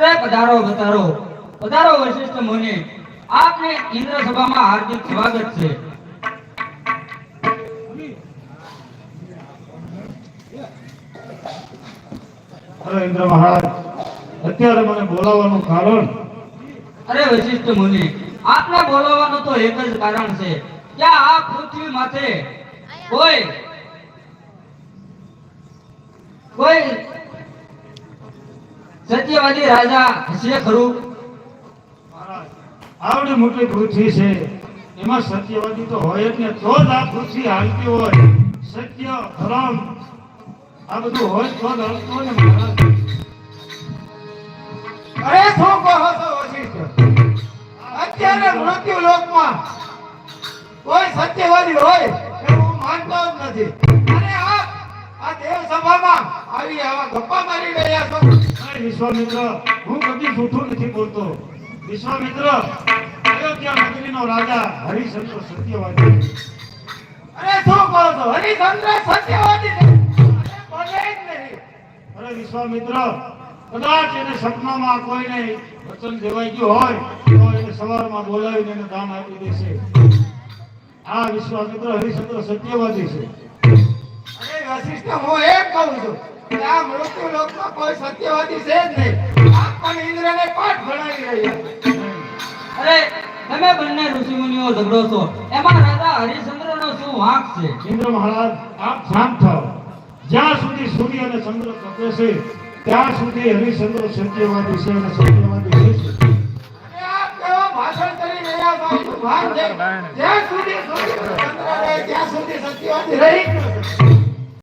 અરે પધારો પધારો. પધારો વશિષ્ઠ મુનિ. આપને ઇન્દ્ર સભામાં હાર્દિક સ્વાગત છે. અરે ઇન્દ્ર મહારાજ. અત્યારે મને બોલાવવાનું કારણ? અરે વશિષ્ઠ મુનિ આપને બોલાવવાનું તો એક જ કારણ છે. કે આ પૃથ્વી માથે? કોઈ. કોઈ સત્યવાદી રાજા હશે ખરું? આવડી મોટી પૃથ્વી છે. એમાં સત્યવાદી તો હોય જ ને, તો જ આ પૃથ્વી હાલતી હોય. સત્ય ધર્મ આ બધું હોય તો જ હાલતું હોય ને અરે શું કહો છો અત્યારે મૃત્યુ લોકમાં કોઈ સત્યવાદી હોય એવું માનતો જ નથી. આ દેવ સભામાં આવી આવા ગપ્પા મારી રહ્યા છો. વિશ્વામિત્ર હું કદી જૂઠું નથી બોલતો. વિશ્વામિત્ર અયોધ્યા નગરીનો રાજા હરિશ્ચંદ્ર સત્યવાદી અરે શું કહો છો? હરિચંદ્ર સત્યવાદી બોલે જ નહીં. અરે વિશ્વામિત્ર કદાચ એને સપનામાં કોઈને વચન દેવાઈ ગયું હોય તો એને સવારમાં બોલાવીને એને દાન આપી દેશે. આ વિશ્વામિત્ર હરિશ્ચંદ્ર સત્યવાદી છે. વશિષ્ઠ હું એમ કહું છું કે આ મૃત્યુ લોકમાં કોઈ સત્યવાદી છે જ નહીં. આપ પણ ઇન્દ્રને પાઠ ભણાવી રહ્યા અરે તમે બંને ઋષિમુનિઓ ઝઘડો છો. એમાં રાજા હરિશ્ચંદ્રનો શું વાંક છે? ઇન્દ્ર મહારાજ આપ શાંત થાઓ. જ્યાં સુધી સૂર્ય અને ચંદ્ર તપે છે ત્યાં સુધી હરિશ્ચંદ્ર સત્યવાદી છે અને સત્યવાદી રહેશે અને આપ કેવા ભાષણ કરી રહ્યા છો? જ્યાં સુધી સૂર્ય ચંદ્ર રહે ત્યાં સુધી સત્યવાદી રહી.